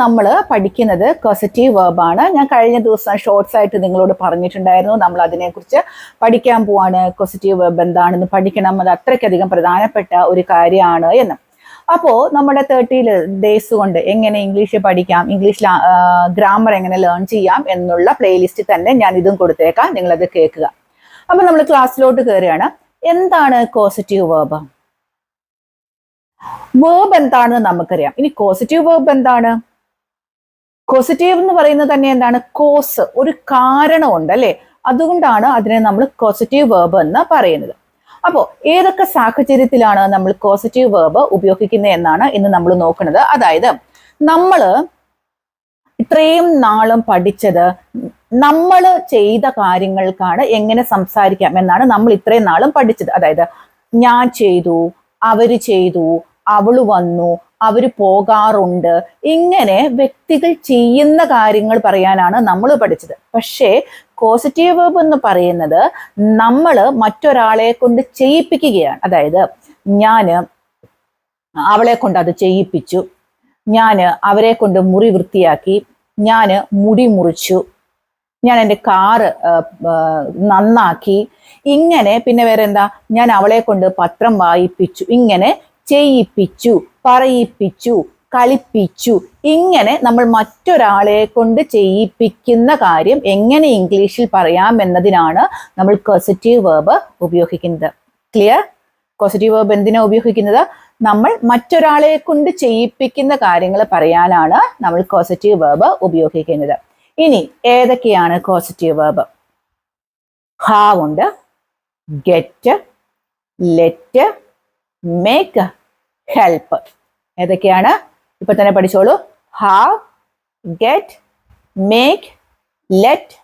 നമ്മൾ പഠിക്കുന്നത് കോസറ്റീവ് വേർബാണ് ഞാൻ കഴിഞ്ഞ ദിവസം ഷോർട്സ് ആയിട്ട് നിങ്ങളോട് പറഞ്ഞിട്ടുണ്ടായിരുന്നു നമ്മൾ അതിനെക്കുറിച്ച് പഠിക്കാൻ പോവാണ്. കോസറ്റീവ് വേർബ് എന്താണെന്ന് പഠിക്കണം. അത് അത്രയ്ക്കധികം പ്രധാനപ്പെട്ട ഒരു കാര്യമാണ് എന്ന്. അപ്പോൾ നമ്മുടെ തേർട്ടി ഡേയ്സ് കൊണ്ട് എങ്ങനെ ഇംഗ്ലീഷ് പഠിക്കാം? ഇംഗ്ലീഷ് ഗ്രാമർ എങ്ങനെ ലേൺ ചെയ്യാം എന്നുള്ള പ്ലേലിസ്റ്റ് തന്നെ ഞാൻ ഇതും കൊടുത്തേക്കാം. നിങ്ങളത് കേൾക്കുക. അപ്പം നമ്മൾ ക്ലാസ്സിലോട്ട് കയറുകയാണ് എന്താണ് കോസറ്റീവ് വേർബ് വേർബ് എന്താണെന്ന് നമുക്കറിയാം. ഇനി കോസിറ്റീവ് വേർബ് എന്താണ്? പോസിറ്റീവ് എന്ന് പറയുന്നത് തന്നെ എന്താണ്? കോസ് ഒരു കാരണമുണ്ട് അല്ലെ? അതുകൊണ്ടാണ് അതിനെ നമ്മൾ കോസിറ്റീവ് വേർബ് എന്ന് പറയുന്നത്. അപ്പോൾ ഏതൊക്കെ സാഹചര്യത്തിലാണ് നമ്മൾ കോസിറ്റീവ് വേർബ് ഉപയോഗിക്കുന്നത് എന്നാണ് ഇന്ന് നമ്മൾ നോക്കുന്നത്. അതായത് നമ്മൾ ഇത്രയും നാളും പഠിച്ചത് നമ്മൾ ചെയ്ത കാര്യങ്ങൾക്കാണ് എങ്ങനെ സംസാരിക്കാം എന്നാണ് നമ്മൾ ഇത്രയും നാളും പഠിച്ചത്. അതായത് ഞാൻ ചെയ്തു അവർ ചെയ്തു അവൾ വന്നു അവർ പോകാറുണ്ട്. ഇങ്ങനെ വ്യക്തികൾ ചെയ്യുന്ന കാര്യങ്ങൾ പറയാനാണ് നമ്മൾ പഠിച്ചത്. പക്ഷേ പോസിറ്റീവ് വേബ് എന്ന് പറയുന്നത് നമ്മൾ മറ്റൊരാളെ കൊണ്ട് ചെയ്യിപ്പിക്കുകയാണ്. അതായത് ഞാൻ അവളെ കൊണ്ട് അത് ചെയ്യിപ്പിച്ചു. ഞാൻ അവരെ കൊണ്ട് മുറി വൃത്തിയാക്കി. ഞാൻ മുടി മുറിച്ചു. ഞാൻ എന്റെ കാറ് നന്നാക്കി. ഇങ്ങനെ പിന്നെ വേറെ എന്താ ഞാൻ അവളെ കൊണ്ട് പത്രം വായിപ്പിച്ചു. ഇങ്ങനെ ചെയ്യിപ്പിച്ചു പറയിപ്പിച്ചു കളിപ്പിച്ചു. ഇങ്ങനെ നമ്മൾ മറ്റൊരാളെ കൊണ്ട് ചെയ്യിപ്പിക്കുന്ന കാര്യം എങ്ങനെ ഇംഗ്ലീഷിൽ പറയാം എന്നതിനാണ് നമ്മൾ കോസിറ്റീവ് വേർബ് ഉപയോഗിക്കുന്നത്. ക്ലിയർ കോസിറ്റീവ് വേർബ് എന്തിനാണ് ഉപയോഗിക്കുന്നത്? നമ്മൾ മറ്റൊരാളെ കൊണ്ട് ചെയ്യിപ്പിക്കുന്ന കാര്യങ്ങൾ പറയാനാണ് നമ്മൾ കോസിറ്റീവ് വേർബ് ഉപയോഗിക്കുന്നത്. ഇനി ഏതൊക്കെയാണ് കോസിറ്റീവ് വേർബ് ഹാവ് ഉണ്ട്. ഗെറ്റ് ലെറ്റ് മേക്ക് ഹെൽപ്പ് ഏതൊക്കെയാണ്? ഇപ്പൊ തന്നെ പഠിച്ചോളൂ. Have get make let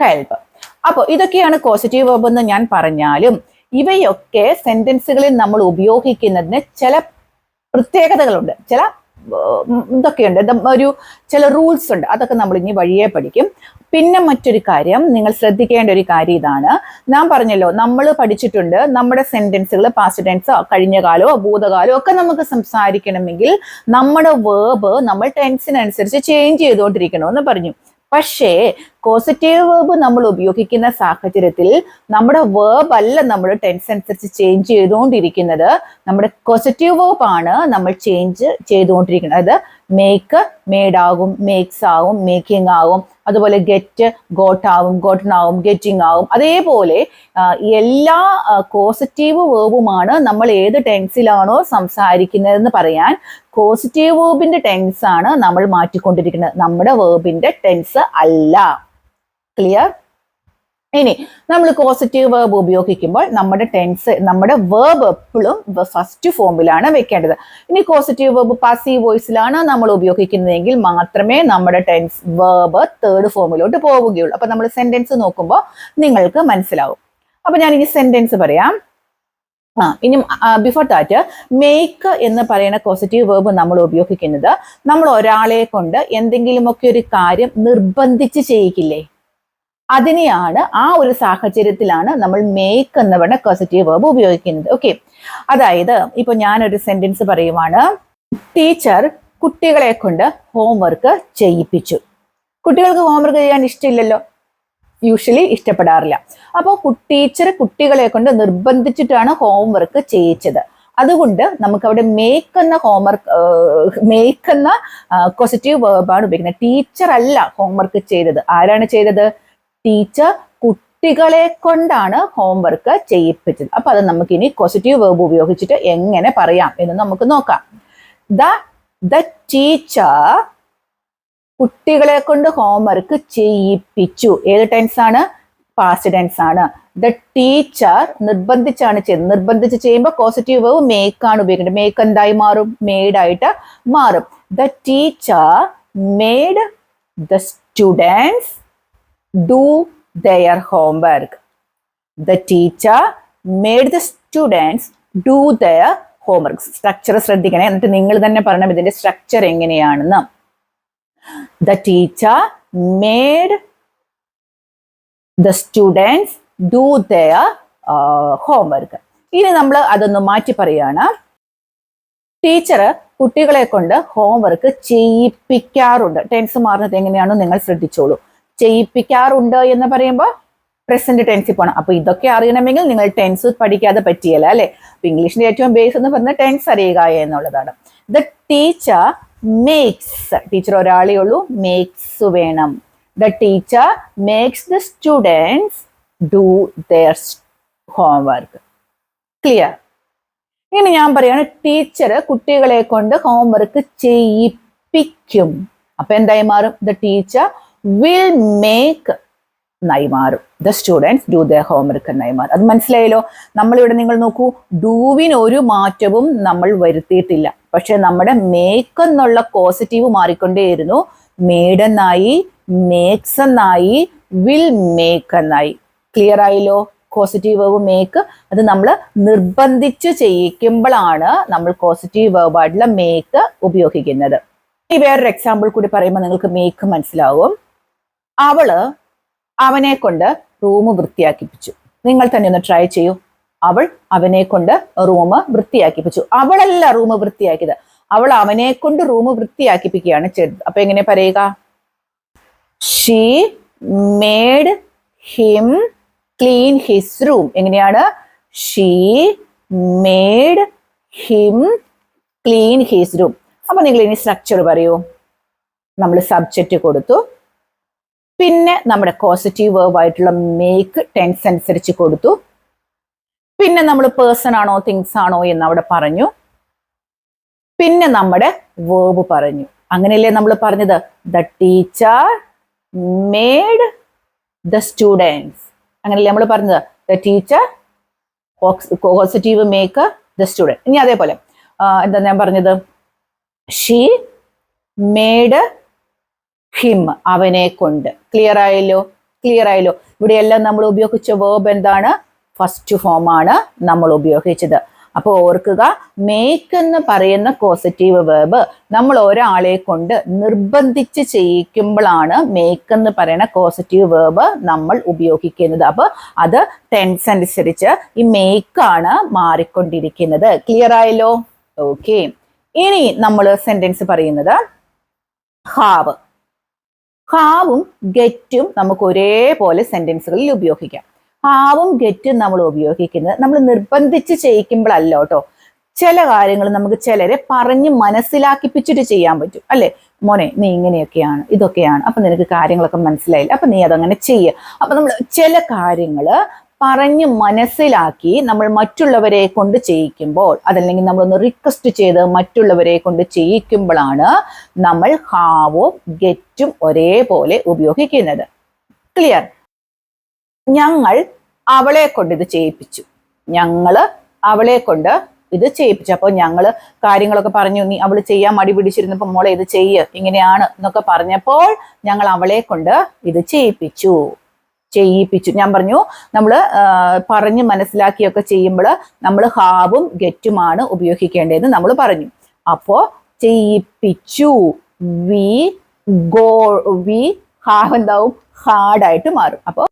help അപ്പോൾ ഇതൊക്കെയാണ് പോസിറ്റീവ് വേർബ് എന്ന് ഞാൻ പറഞ്ഞാലും ഇവയൊക്കെ സെന്റൻസുകളിൽ നമ്മൾ ഉപയോഗിക്കുന്നതിന് ചില പ്രത്യേകതകളുണ്ട്. ചില ഇതൊക്കെയുണ്ട്. ഒരു ചില റൂൾസ് ഉണ്ട്. അതൊക്കെ നമ്മൾ ഇനി വഴിയെ പഠിക്കും. പിന്നെ മറ്റൊരു കാര്യം നിങ്ങൾ ശ്രദ്ധിക്കേണ്ട ഒരു കാര്യം ഇതാണ്. ഞാൻ പറഞ്ഞല്ലോ നമ്മൾ പഠിച്ചിട്ടുണ്ട്. നമ്മുടെ സെന്റൻസുകൾ പാസ്റ്റ് ടെൻസോ കഴിഞ്ഞ കാലോ ഭൂതകാലോ ഒക്കെ നമുക്ക് സംസാരിക്കണമെങ്കിൽ നമ്മുടെ വേർബ് നമ്മൾ ടെൻസിനനുസരിച്ച് ചേഞ്ച് ചെയ്തുകൊണ്ടിരിക്കണമെന്ന് പറഞ്ഞു. പക്ഷേ പോസിറ്റീവ് വേർബ് നമ്മൾ ഉപയോഗിക്കുന്ന സാഹചര്യത്തിൽ നമ്മുടെ വേർബ് അല്ല നമ്മൾ ടെൻസ് അനുസരിച്ച് ചേഞ്ച് ചെയ്തുകൊണ്ടിരിക്കുന്നത്. നമ്മുടെ പോസിറ്റീവ് വേർബ് ആണ് നമ്മൾ ചേഞ്ച് ചെയ്തുകൊണ്ടിരിക്കുന്നത്. അതായത് മേക്ക് മേഡ് ആകും മേക്സ് ആവും മേക്കിംഗ് ആവും അതുപോലെ ഗെറ്റ് ഗോട്ട് ആവും ഗോട്ടൺ ആവും ഗെറ്റിംഗ് ആവും. അതേപോലെ എല്ലാ പോസിറ്റീവ് വേർബുമാണ് നമ്മൾ ഏത് ടെൻസിലാണോ സംസാരിക്കുന്നതെന്ന് പറയാൻ പോസിറ്റീവ് വേർബിന്റെ ടെൻസ് ആണ് നമ്മൾ മാറ്റിക്കൊണ്ടിരിക്കുന്നത്. നമ്മുടെ വേർബിന്റെ ടെൻസ് അല്ല. ക്ലിയർ ഇനി നമ്മൾ പോസിറ്റീവ് വേർബ് ഉപയോഗിക്കുമ്പോൾ നമ്മുടെ ടെൻസ് നമ്മുടെ വേർബ് എപ്പോഴും ഫസ്റ്റ് ഫോമിലാണ് വെക്കേണ്ടത്. ഇനി പോസിറ്റീവ് വേർബ് പാസീവ് വോയിസിലാണ് നമ്മൾ ഉപയോഗിക്കുന്നതെങ്കിൽ മാത്രമേ നമ്മുടെ ടെൻസ് വേർബ് തേർഡ് ഫോമിലോട്ട് പോവുകയുള്ളൂ. അപ്പൊ നമ്മൾ സെന്റൻസ് നോക്കുമ്പോൾ നിങ്ങൾക്ക് മനസ്സിലാവും. അപ്പൊ ഞാൻ ഇനി സെന്റൻസ് പറയാം. ആ ഇനി ബിഫോർ ദാറ്റ് മേക്ക് എന്ന് പറയുന്ന പോസിറ്റീവ് വേർബ് നമ്മൾ ഉപയോഗിക്കുന്നത് നമ്മൾ ഒരാളെ കൊണ്ട് എന്തെങ്കിലുമൊക്കെ ഒരു കാര്യം നിർബന്ധിച്ച് ചെയ്യിക്കില്ലേ? അതിനെയാണ് ആ ഒരു സാഹചര്യത്തിലാണ് നമ്മൾ മേക്ക് എന്ന് പറഞ്ഞ കോസിറ്റീവ് വേർബ് ഉപയോഗിക്കുന്നത്. ഓക്കെ അതായത് ഇപ്പൊ ഞാനൊരു സെന്റൻസ് പറയുവാണ്. ടീച്ചർ കുട്ടികളെ കൊണ്ട് ഹോംവർക്ക് ചെയ്യിപ്പിച്ചു. കുട്ടികൾക്ക് ഹോംവർക്ക് ചെയ്യാൻ ഇഷ്ടമില്ലല്ലോ യൂഷ്വലി ഇഷ്ടപ്പെടാറില്ല. അപ്പോൾ ടീച്ചർ കുട്ടികളെ കൊണ്ട് നിർബന്ധിച്ചിട്ടാണ് ഹോംവർക്ക് ചെയ്യിച്ചത്. അതുകൊണ്ട് നമുക്ക് അവിടെ മേക്ക് എന്ന ഹോംവർക്ക് മേക്ക് എന്ന പോസിറ്റീവ് വേർബാണ് ഉപയോഗിക്കുന്നത്. ടീച്ചർ അല്ല ഹോംവർക്ക് ചെയ്തത്. ആരാണ് ചെയ്തത്? ടീച്ചർ കുട്ടികളെ കൊണ്ടാണ് ഹോംവർക്ക് ചെയ്യിപ്പിച്ചത്. അപ്പൊ അത് നമുക്ക് ഇനി പോസിറ്റീവ് വേർബ് ഉപയോഗിച്ചിട്ട് എങ്ങനെ പറയാം എന്ന് നമുക്ക് നോക്കാം. ദ ദ ടീച്ചർ കുട്ടികളെ കൊണ്ട് ഹോംവർക്ക് ചെയ്യിപ്പിച്ചു. ഏത് ടെൻസ് ആണ്? പാസ്റ്റ് ടെൻസ് ആണ്. ദ ടീച്ചർ നിർബന്ധിച്ചാണ് ചെയ്ത് നിർബന്ധിച്ച് ചെയ്യുമ്പോൾ പോസിറ്റീവ് വേർബ് മേക്ക് ആണ് ഉപയോഗിക്കേണ്ടത്. മേക്ക് എന്തായി മാറും? മെയ്ഡ് ആയിട്ട് മാറും. The teacher made the students do their homework. The teacher made the students do their homework. Structure ശ്രദ്ധിക്കണേ. എന്നിട്ട് നിങ്ങൾ തന്നെ പറയണം ഇതിന്റെ സ്ട്രക്ചർ എങ്ങനെയാണെന്ന്. The teacher made the students do their homework ഇനി നമ്മൾ അതൊന്ന് മാറ്റി പറയാണ്. ടീച്ചർ കുട്ടികളെ കൊണ്ട് ഹോംവർക്ക് ചെയ്യിപ്പിക്കാറുണ്ട്. ടെൻസ് മാറുന്നത് എങ്ങനെയാണോ നിങ്ങൾ ശ്രദ്ധിച്ചോളൂ. ചെയ്യിപ്പിക്കാറുണ്ട് എന്ന് പറയുമ്പോൾ പ്രസന്റ് ടെൻസിൽ പോകണം അപ്പൊ ഇതൊക്കെ അറിയണമെങ്കിൽ നിങ്ങൾ ടെൻസ് പഠിക്കാതെ പറ്റിയല്ല അല്ലെ? അപ്പൊ ഇംഗ്ലീഷിന്റെ ഏറ്റവും ബേസ് എന്ന് പറഞ്ഞാൽ ടെൻസ് അറിയുക എന്നുള്ളതാണ്. ദ ടീച്ചർ മേക്സ് ടീച്ചർ ഒരാളേ ഉള്ളൂ മേക്സ് വേണം. The teacher makes the students do their homework clear ഇനി ഞാൻ പറയാണ് ടീച്ചർ കുട്ടികളെ കൊണ്ട് ഹോംവർക്ക് ചെയ്യിപ്പിക്കും. അപ്പൊ എന്തായി മാറും? ദ ടീച്ചർ വിൽ മേക്ക് എന്നായി മാറും the students do the homework എന്നായി മാറും അത് മനസ്സിലായല്ലോ? നമ്മളിവിടെ നിങ്ങൾ നോക്കൂ ഡൂവിന് ഒരു മാറ്റവും നമ്മൾ വരുത്തിയിട്ടില്ല. പക്ഷെ നമ്മുടെ മേക്ക് എന്നുള്ള പോസിറ്റീവ് മാറിക്കൊണ്ടേയിരുന്നു. മേഡ് എന്നായി മേക്സ് എന്നായി വിൽ മേക്ക് എന്നായി. ക്ലിയർ ആയില്ലോ? പോസിറ്റീവ് വേർബ് മേക്ക് അത് നമ്മൾ നിർബന്ധിച്ച് ചെയ്യിക്കുമ്പോഴാണ് നമ്മൾ പോസിറ്റീവ് വേർബായിട്ടുള്ള മേക്ക് ഉപയോഗിക്കുന്നത്. ഈ വേറൊരു എക്സാമ്പിൾ കൂടി പറയുമ്പോൾ നിങ്ങൾക്ക് മേക്ക് മനസ്സിലാവും. അവൾ അവനെ കൊണ്ട് റൂം വൃത്തിയാക്കിപ്പിച്ചു. നിങ്ങൾ തന്നെ ഒന്ന് ട്രൈ ചെയ്യൂ. അവൾ അവനെ കൊണ്ട് റൂം വൃത്തിയാക്കിപ്പിച്ചു. അവളല്ല റൂം വൃത്തിയാക്കിയത്. അവൾ അവനെ കൊണ്ട് റൂം വൃത്തിയാക്കിപ്പിക്കുകയാണ് ചെയ്തത്. അപ്പൊ എങ്ങനെ പറയുക? She made him clean his room എങ്ങനെയാണ്? She made him clean his room അപ്പൊ നിങ്ങൾ ഇനി സ്ട്രക്ചർ പറയൂ. നമ്മൾ സബ്ജക്റ്റ് കൊടുത്തു. പിന്നെ നമ്മുടെ പോസിറ്റീവ് വേർബ് ആയിട്ടുള്ള മേക്ക് ടെൻസ് അനുസരിച്ച് കൊടുത്തു. പിന്നെ നമ്മൾ പേഴ്സൺ ആണോ തിങ്സ് ആണോ എന്ന് അവിടെ പറഞ്ഞു. പിന്നെ നമ്മുടെ വേർബ് പറഞ്ഞു. അങ്ങനെയല്ലേ നമ്മൾ പറഞ്ഞത്? The teacher made the students അങ്ങനെയല്ലേ നമ്മൾ പറഞ്ഞത്? The teacher positive make the student ഇനി അതേപോലെ എന്താ ഞാൻ പറഞ്ഞത്? ഷീ മേഡ് ഹിം അവനെ കൊണ്ട്. ക്ലിയർ ആയല്ലോ? ക്ലിയർ ആയല്ലോ. ഇവിടെയെല്ലാം നമ്മൾ ഉപയോഗിച്ച വേർബ് എന്താണ്? ഫസ്റ്റ് ഫോം ആണ് നമ്മൾ ഉപയോഗിച്ചത്. അപ്പോൾ ഓർക്കുക മേക്ക് എന്ന് പറയുന്ന പോസിറ്റീവ് വേർബ് നമ്മൾ ഒരാളെ കൊണ്ട് നിർബന്ധിച്ച് ചെയ്യിക്കുമ്പോഴാണ് മേക്ക് എന്ന് പറയുന്ന പോസിറ്റീവ് വേർബ് നമ്മൾ ഉപയോഗിക്കുന്നത്. അപ്പോൾ അത് ടെൻസ് അനുസരിച്ച് ഈ മേക്ക് ആണ് മാറിക്കൊണ്ടിരിക്കുന്നത്. ക്ലിയർ ആയല്ലോ? ഓക്കെ ഇനി നമ്മൾ സെന്റൻസ് പറയുന്നത് ഹാവ് ഹാവും ഗെറ്റും നമുക്ക് ഒരേപോലെ സെന്റൻസുകളിൽ ഉപയോഗിക്കാം. ഹാവും ഗെറ്റും നമ്മൾ ഉപയോഗിക്കുന്നത് നമ്മൾ നിർബന്ധിച്ച് ചെയ്യിക്കുമ്പോഴല്ല കേട്ടോ ചില കാര്യങ്ങൾ നമുക്ക് ചിലരെ പറഞ്ഞ് മനസ്സിലാക്കിപ്പിച്ചിട്ട് ചെയ്യാൻ പറ്റും. അല്ലേ? മോനെ നീ ഇങ്ങനെയൊക്കെയാണ് ഇതൊക്കെയാണ്. അപ്പൊ നിനക്ക് കാര്യങ്ങളൊക്കെ മനസ്സിലായില്ല. അപ്പൊ നീ അതങ്ങനെ ചെയ്യുക അപ്പൊ നമ്മൾ ചില കാര്യങ്ങൾ പറഞ്ഞ് മനസ്സിലാക്കി നമ്മൾ മറ്റുള്ളവരെ കൊണ്ട് ചെയ്യിക്കുമ്പോൾ അതല്ലെങ്കിൽ നമ്മളൊന്ന് റിക്വസ്റ്റ് ചെയ്ത് മറ്റുള്ളവരെ കൊണ്ട് ചെയ്യിക്കുമ്പോഴാണ് നമ്മൾ ഹാവും ഗെറ്റും ഒരേപോലെ ഉപയോഗിക്കുന്നത്. ക്ലിയർ ഞങ്ങൾ അവളെ കൊണ്ട് ഇത് ചെയ്യിപ്പിച്ചു. ഞങ്ങൾ അവളെ കൊണ്ട് ഇത് ചെയ്യിപ്പിച്ചു. അപ്പോൾ ഞങ്ങൾ കാര്യങ്ങളൊക്കെ പറഞ്ഞു നീ അവൾ ചെയ്യാൻ മടി പിടിച്ചിരുന്നപ്പോൾ മോളെ ഇത് ചെയ്യ് ഇങ്ങനെയാണ് എന്നൊക്കെ പറഞ്ഞപ്പോൾ ഞങ്ങൾ അവളെ കൊണ്ട് ഇത് ചെയ്യിപ്പിച്ചു. ചെയ്യിപ്പിച്ചു. ഞാൻ പറഞ്ഞു നമ്മൾ പറഞ്ഞ് മനസ്സിലാക്കിയൊക്കെ ചെയ്യുമ്പോൾ നമ്മൾ ഹാവും ഗെറ്റുമാണ് ഉപയോഗിക്കേണ്ടതെന്ന് നമ്മൾ പറഞ്ഞു. അപ്പോ ചെയ്യിപ്പിച്ചു. വി ഗോ വി ഹാവ് എന്താവും? ഹാർഡായിട്ട് മാറും. അപ്പോ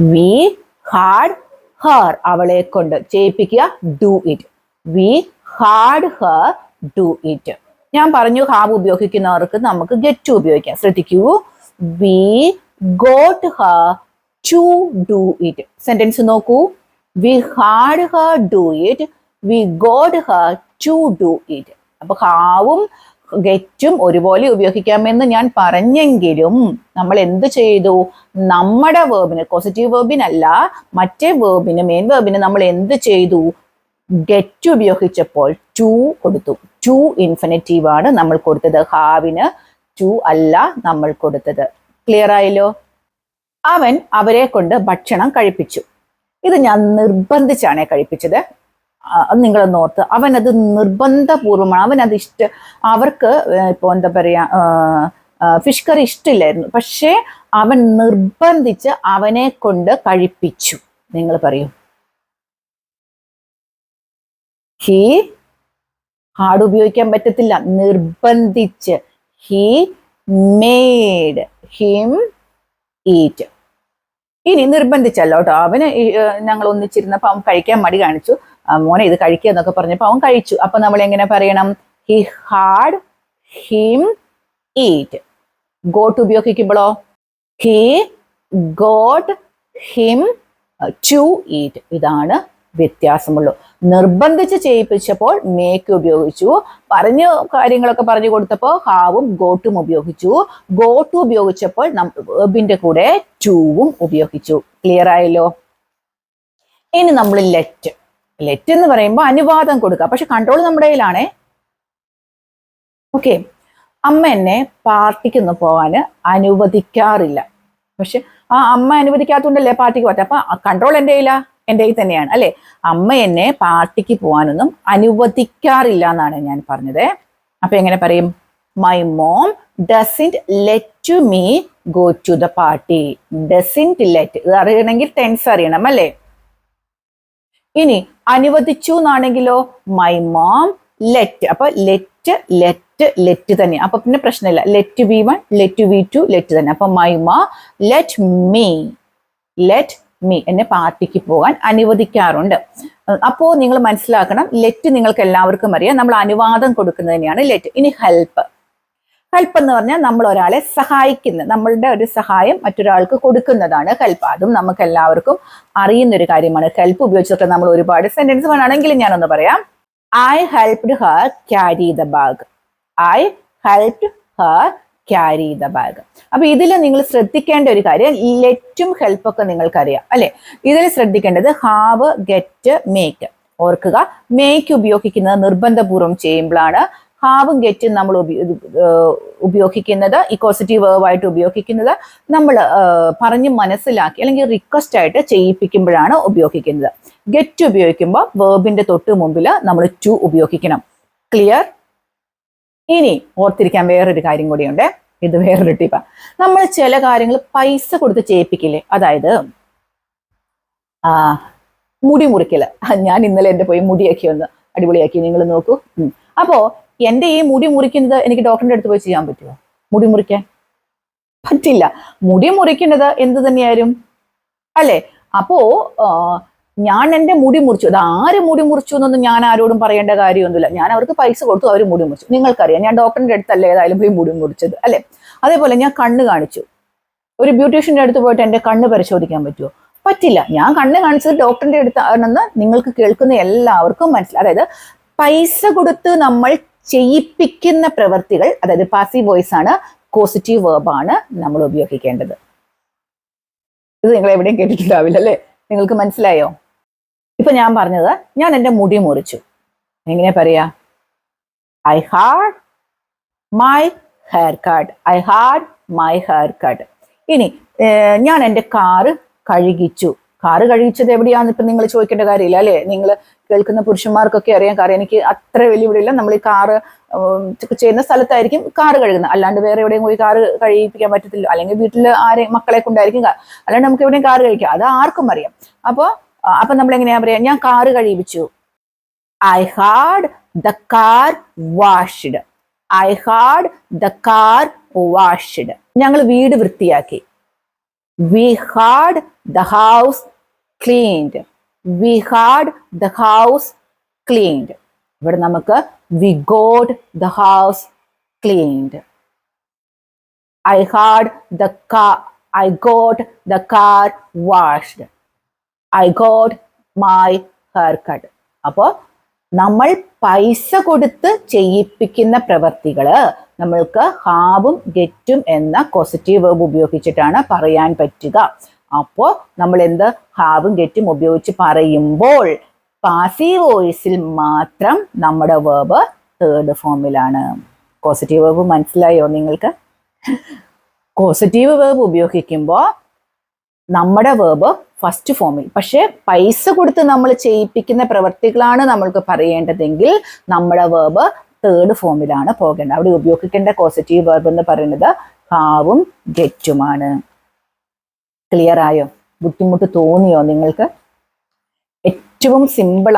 വി ഹാർഡ് ഹർ അവളെ കൊണ്ട് ചെയ്യിപ്പിക്കുക do it. We had her do it. ഞാൻ പറഞ്ഞു ഹാവ് ഉപയോഗിക്കുന്നവർക്ക് നമുക്ക് ഗെറ്റ് ഉപയോഗിക്കാം. ശ്രദ്ധിക്കൂ. We got her to do it sentence നോക്കൂ. We had her do it we got her to do it അപ്പൊ ഹാവും ഗെറ്റും ഒരുപോലെ ഉപയോഗിക്കാമെന്ന് ഞാൻ പറഞ്ഞെങ്കിലും നമ്മൾ എന്ത് ചെയ്തു? നമ്മുടെ വേർബിന് പോസിറ്റീവ് വേർബിനല്ല മറ്റേ വേർബിന് മെയിൻ വേർബിന് നമ്മൾ എന്ത് ചെയ്തു? ഗെറ്റ് ഉപയോഗിച്ചപ്പോൾ ടു കൊടുത്തു. ടു ഇൻഫിനിറ്റീവ് ആണ് നമ്മൾ കൊടുത്തത്. ഹാവിന് ടു അല്ല നമ്മൾ കൊടുത്തത്. ക്ലിയർ ആയല്ലോ? അവൻ അവരെ കൊണ്ട് ഭക്ഷണം കഴിപ്പിച്ചു. ഇത് ഞാൻ നിർബന്ധിച്ചാണ് കഴിപ്പിച്ചത്. നിങ്ങളൊന്ന് ഓർത്ത്. അവൻ അത് നിർബന്ധപൂർവമാണ്. അവൻ അത് ഇഷ്ട അവർക്ക് ഇപ്പോൾ എന്താ പറയാ ഫിഷ് കറി ഇഷ്ടമില്ലായിരുന്നു പക്ഷേ അവൻ നിർബന്ധിച്ച് അവനെ കൊണ്ട് കഴിപ്പിച്ചു. നിങ്ങൾ പറയൂ. ഹി ഹാർഡ് ഉപയോഗിക്കാൻ പറ്റത്തില്ല. നിർബന്ധിച്ച്. ഹി മേഡ് ഹിം ഈറ്റ് ഇനി നിർബന്ധിച്ചല്ലോ കേട്ടോ അവന് ഞങ്ങൾ ഒന്നിച്ചിരുന്നപ്പോൾ അവൻ കഴിക്കാൻ മടി കാണിച്ചു. മോനെ ഇത് കഴിക്കുക എന്നൊക്കെ പറഞ്ഞപ്പോൾ അവൻ കഴിച്ചു. അപ്പൊ നമ്മൾ എങ്ങനെ പറയണം? He had him eat got ഉപയോഗിക്കുമ്പോഴോ he got him to eat ഇതാണ് വ്യത്യാസമുള്ളൂ. നിർബന്ധിച്ച് ചെയ്യിപ്പിച്ചപ്പോൾ മേക്ക് ഉപയോഗിച്ചു. പറഞ്ഞ കാര്യങ്ങളൊക്കെ പറഞ്ഞു കൊടുത്തപ്പോൾ ഹാവും ഗോട്ടും ഉപയോഗിച്ചു. ഗോട്ടും ഉപയോഗിച്ചപ്പോൾ വേബിന്റെ കൂടെ ടൂവും ഉപയോഗിച്ചു. ക്ലിയർ ആയല്ലോ? ഇനി നമ്മൾ ലെറ്റ് ലെറ്റ് എന്ന് പറയുമ്പോൾ അനുവാദം കൊടുക്കുക പക്ഷെ കൺട്രോൾ നമ്മുടെ കയ്യിലാണേ. ഓക്കെ അമ്മ എന്നെ പാർട്ടിക്ക് പാർട്ടിക്കൊന്നും പോകാൻ അനുവദിക്കാറില്ല. പക്ഷെ ആ അമ്മ അനുവദിക്കാത്തതുകൊണ്ടല്ലേ പാർട്ടിക്ക് പറ്റുക അപ്പൊ കൺട്രോൾ എന്റെ കയ്യിലാ. എന്റെ കയ്യിൽ തന്നെയാണ്. അല്ലെ? അമ്മ എന്നെ പാർട്ടിക്ക് പോകാനൊന്നും അനുവദിക്കാറില്ല എന്നാണ് ഞാൻ പറഞ്ഞത്. അപ്പൊ എങ്ങനെ പറയും? My mom doesn't let me go to the party doesn't let ഇത് അറിയണമെങ്കിൽ ടെൻസ് അറിയണം അല്ലേ? ഇനി അനുവദിച്ചു എന്നാണെങ്കിലോ മൈ മോം ലെറ്റ് അപ്പൊ ലെറ്റ് ലെറ്റ് ലെറ്റ് തന്നെ. അപ്പൊ പിന്നെ പ്രശ്നമില്ല. Let V one let V two let തന്നെ. അപ്പൊ മൈ മാ ലെറ്റ് മീ ലെറ്റ് മീ എന്നെ പാർട്ടിക്ക് പോകാൻ അനുവദിക്കാറുണ്ട്. അപ്പോൾ നിങ്ങൾ മനസ്സിലാക്കണം ലെറ്റ് നിങ്ങൾക്ക് എല്ലാവർക്കും അറിയാം നമ്മൾ അനുവാദം കൊടുക്കുന്നതിനെയാണ് ലെറ്റ്. ഇനി ഹെൽപ്പ്. ഹെൽപ്പ് എന്ന് പറഞ്ഞാൽ നമ്മൾ ഒരാളെ സഹായിക്കുന്ന നമ്മളുടെ ഒരു സഹായം മറ്റൊരാൾക്ക് കൊടുക്കുന്നതാണ് ഹെൽപ്പ്. അതും നമുക്ക് എല്ലാവർക്കും അറിയുന്ന ഒരു കാര്യമാണ് ഹെൽപ്പ്. ഉപയോഗിച്ചൊക്കെ നമ്മൾ ഒരുപാട് സെന്റൻസ് വേണമെങ്കിലും ഞാനൊന്ന് പറയാം. I helped her carry the bag I helped her carry the bag അപ്പൊ ഇതിൽ നിങ്ങൾ ശ്രദ്ധിക്കേണ്ട ഒരു കാര്യം ലെറ്റും ഹെൽപ്പൊക്കെ നിങ്ങൾക്കറിയാം അല്ലെ? ഇതിൽ ശ്രദ്ധിക്കേണ്ടത് ഹാവ് ഗെറ്റ് മേക്ക് ഓർക്കുക മേക്ക് ഉപയോഗിക്കുന്നത് നിർബന്ധപൂർവം ചെയ്യുമ്പോഴാണ്. ഹാവും ഗെറ്റും നമ്മൾ ഉപയോഗിക്കുന്നത് ഈ പോസിറ്റീവ് വേർവായിട്ട് ഉപയോഗിക്കുന്നത്. നമ്മൾ പറഞ്ഞ് മനസ്സിലാക്കി അല്ലെങ്കിൽ റിക്വസ്റ്റ് ആയിട്ട് ചെയ്യിപ്പിക്കുമ്പോഴാണ് ഉപയോഗിക്കുന്നത്. ഗെറ്റ് ഉപയോഗിക്കുമ്പോൾ വേർബിന്റെ തൊട്ട് മുമ്പിൽ നമ്മൾ ടു ഉപയോഗിക്കണം. ക്ലിയർ ഇനി ഓർത്തിരിക്കാൻ വേറൊരു കാര്യം കൂടിയുണ്ട്. ഇത് വേറൊരു ടിപ്പ നമ്മൾ ചില കാര്യങ്ങൾ പൈസ കൊടുത്ത് ചെയ്യിപ്പിക്കില്ലേ? അതായത് ആ മുടി മുറിക്കൽ. ഞാൻ ഇന്നലെ എന്റെ പോയി മുടിയാക്കി ഒന്ന് അടിപൊളിയാക്കി. നിങ്ങൾ നോക്കൂ. അപ്പോ എന്റെ ഈ മുടി മുറിക്കുന്നത് എനിക്ക് ഡോക്ടറിന്റെ അടുത്ത് പോയി ചെയ്യാൻ പറ്റുമോ മുടി മുറിക്കാൻ? പറ്റില്ല. മുടി മുറിക്കുന്നത് എന്ത് തന്നെയായാലും. അല്ലേ? അപ്പോ ഞാൻ എന്റെ മുടി മുറിച്ചു. അത് ആര് മുടി മുറിച്ചു എന്നൊന്നും ഞാൻ ആരോടും പറയേണ്ട കാര്യമൊന്നുമില്ല. ഞാൻ അവർക്ക് പൈസ കൊടുത്തു അവർ മുടി മുറിച്ചു. നിങ്ങൾക്കറിയാം ഞാൻ ഡോക്ടറിന്റെ അടുത്തല്ലേ ഏതായാലും പോയി മുടി മുറിച്ചത് അല്ലേ? അതേപോലെ ഞാൻ കണ്ണ് കാണിച്ചു. ഒരു ബ്യൂട്ടീഷ്യന്റെ അടുത്ത് പോയിട്ട് എന്റെ കണ്ണ് പരിശോധിക്കാൻ പറ്റുമോ പറ്റില്ല. ഞാൻ കണ്ണ് കാണിച്ചത് ഡോക്ടറിന്റെ അടുത്താണെന്ന് നിങ്ങൾക്ക് കേൾക്കുന്ന എല്ലാവർക്കും മനസ്സിലായി അതായത് പൈസ കൊടുത്ത് നമ്മൾ ചെയ്യിപ്പിക്കുന്ന പ്രവൃത്തികൾ അതായത് പാസീവ് വോയിസ് ആണ് പോസിറ്റീവ് വേർബാണ് നമ്മൾ ഉപയോഗിക്കേണ്ടത്. ഇത് നിങ്ങൾ എവിടെയും കേട്ടിട്ടുണ്ടാവില്ല അല്ലേ? നിങ്ങൾക്ക് മനസ്സിലായോ? ഇപ്പൊ ഞാൻ പറഞ്ഞത് ഞാൻ എന്റെ മുടി മുറിച്ചു. എങ്ങനെ പറയാ? I had my hair cut I had my hair cut ഇനി ഞാൻ എന്റെ കാറ് കഴുകിച്ചു. കാറ് കഴുകിച്ചത് എവിടെയാന്ന് ഇപ്പൊ നിങ്ങൾ ചോദിക്കേണ്ട കാര്യമില്ല അല്ലേ? നിങ്ങൾ കേൾക്കുന്ന പുരുഷന്മാർക്കൊക്കെ അറിയാം കാര്യം എനിക്ക് അത്ര വെല്ലുവിളിയില്ല നമ്മൾ ഈ കാറ് ചെയ്യുന്ന സ്ഥലത്തായിരിക്കും കാറ് കഴുകുന്നത്. അല്ലാണ്ട് വേറെ എവിടെയും പോയി കാറ് കഴിയിപ്പിക്കാൻ പറ്റത്തില്ല. അല്ലെങ്കിൽ വീട്ടിൽ ആരെയും മക്കളെ കൊണ്ടായിരിക്കും അല്ലാണ്ട് നമുക്ക് എവിടെയും കാറ് കഴിക്കാം അത് ആർക്കും അറിയാം. അപ്പോൾ അപ്പൊ നമ്മൾ എങ്ങനെയാ പറയാ? ഞാൻ കാറ് കഴിപ്പിച്ചു I had the car washed I had the car washed ഞങ്ങൾ വീട് വൃത്തിയാക്കി. We had the house cleaned we had the house cleaned ഇവിടെ നമുക്ക് we got the house cleaned I had the car I got the car washed I got my hair cut അപ്പോൾ നമ്മൾ പൈസ കൊടുത്ത് ചെയ്യിപ്പിക്കുന്ന പ്രവർത്തികൾ നമ്മൾക്ക് ഹാവും ഗെറ്റും എന്ന പോസിറ്റീവ് വേർബ് ഉപയോഗിച്ചിട്ടാണ് പറയാൻ പറ്റുക. അപ്പോൾ നമ്മൾ എന്ത് ഹാവും ഗെറ്റും ഉപയോഗിച്ച് പറയുമ്പോൾ പാസീവ് വോയിസിൽ മാത്രം നമ്മുടെ വേർബ് തേർഡ് ഫോമിലാണ് പോസിറ്റീവ് വേർബ് മനസ്സിലായോ നിങ്ങൾക്ക്? പോസിറ്റീവ് വേർബ് ഉപയോഗിക്കുമ്പോൾ നമ്മുടെ വേർബ് ഫസ്റ്റ് ഫോമിൽ പക്ഷേ പൈസ കൊടുത്ത് നമ്മൾ ചെയ്യിപ്പിക്കുന്ന പ്രവർത്തികളാണ് നമ്മൾക്ക് പറയേണ്ടതെങ്കിൽ നമ്മുടെ വേർബ് തേർഡ് ഫോമിലാണ് പോകേണ്ടത്. അവിടെ ഉപയോഗിക്കേണ്ട പോസിറ്റീവ് വേർബ് എന്ന് പറയുന്നത് ഹാവും ഗെറ്റുമാണ് ക്ലിയർ ആയോ? ബുദ്ധിമുട്ട് തോന്നിയോ നിങ്ങൾക്ക്? ഏറ്റവും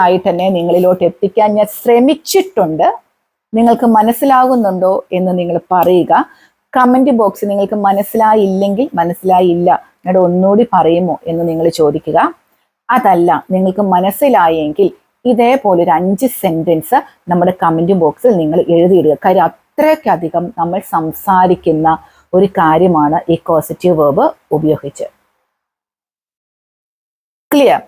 ആയി തന്നെ നിങ്ങളിലോട്ട് എത്തിക്കാൻ ഞാൻ ശ്രമിച്ചിട്ടുണ്ട്. നിങ്ങൾക്ക് മനസ്സിലാകുന്നുണ്ടോ എന്ന് നിങ്ങൾ പറയുക. കമന്റ് ബോക്സ് നിങ്ങൾക്ക് മനസ്സിലായില്ലെങ്കിൽ മനസ്സിലായില്ല. നിങ്ങളുടെ ഒന്നുകൂടി പറയുമോ എന്ന് നിങ്ങൾ ചോദിക്കുക. അതല്ല നിങ്ങൾക്ക് മനസ്സിലായെങ്കിൽ ഇതേപോലെ ഒരു അഞ്ച് സെന്റൻസ് നമ്മുടെ കമന്റ് ബോക്സിൽ നിങ്ങൾ എഴുതിയിടുക. കാര്യം അത്രയ്ക്കധികം നമ്മൾ സംസാരിക്കുന്ന ഒരു കാര്യമാണ് ഈ പോസിറ്റീവ് വേർബ് ഉപയോഗിച്ച്. ക്ലിയർ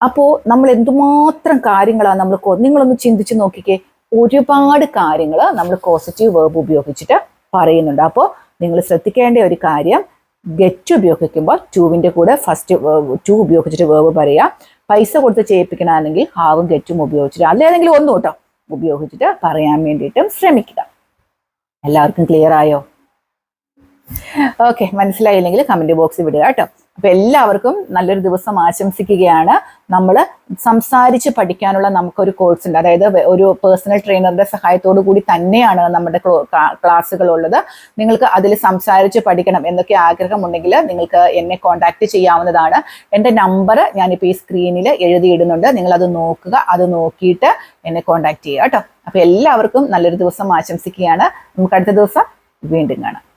അപ്പോൾ നമ്മൾ എന്തുമാത്രം കാര്യങ്ങളാണ് നമ്മൾ നിങ്ങളൊന്ന് ചിന്തിച്ച് നോക്കിക്കേ. ഒരുപാട് കാര്യങ്ങൾ നമ്മൾ പോസിറ്റീവ് വേർബ് ഉപയോഗിച്ചിട്ട് പറയുന്നുണ്ട്. അപ്പോൾ നിങ്ങൾ ശ്രദ്ധിക്കേണ്ട ഒരു കാര്യം ഗെറ്റ് ഉപയോഗിക്കുമ്പോൾ ടൂവിന്റെ കൂടെ ഫസ്റ്റ് ടു ഉപയോഗിച്ചിട്ട് വേവ് പറയുക. പൈസ കൊടുത്ത് ചെയ്യിപ്പിക്കണമെങ്കിൽ ഹാവും ഗെറ്റും ഉപയോഗിച്ചിട്ട് അല്ലേതെങ്കിലും ഒന്നും കേട്ടോ ഉപയോഗിച്ചിട്ട് പറയാൻ വേണ്ടിയിട്ടും ശ്രമിക്കുക. എല്ലാവർക്കും ക്ലിയർ ആയോ? ഓക്കെ മനസ്സിലായില്ലെങ്കിൽ കമന്റ് ബോക്സിൽ വിടുക കേട്ടോ. അപ്പൊ എല്ലാവർക്കും നല്ലൊരു ദിവസം ആശംസിക്കുകയാണ്. നമ്മൾ സംസാരിച്ച് പഠിക്കാനുള്ള നമുക്കൊരു കോഴ്സ് ഉണ്ട്. അതായത് ഒരു പേഴ്സണൽ ട്രെയിനറുടെ സഹായത്തോടു കൂടി തന്നെയാണ് നമ്മുടെ ക്ലാസ്സുകൾ ഉള്ളത് നിങ്ങൾക്ക് അതിൽ സംസാരിച്ച് പഠിക്കണം എന്നൊക്കെ ആഗ്രഹമുണ്ടെങ്കിൽ നിങ്ങൾക്ക് എന്നെ കോൺടാക്ട് ചെയ്യാവുന്നതാണ്. എന്റെ നമ്പർ ഞാനിപ്പോൾ ഈ സ്ക്രീനിൽ എഴുതിയിടുന്നുണ്ട്. അത് നോക്കുക. അത് നോക്കിയിട്ട് എന്നെ കോൺടാക്ട് ചെയ്യുക കേട്ടോ. അപ്പൊ എല്ലാവർക്കും നല്ലൊരു ദിവസം ആശംസിക്കുകയാണ്. നമുക്ക് അടുത്ത ദിവസം വീണ്ടും കാണാം.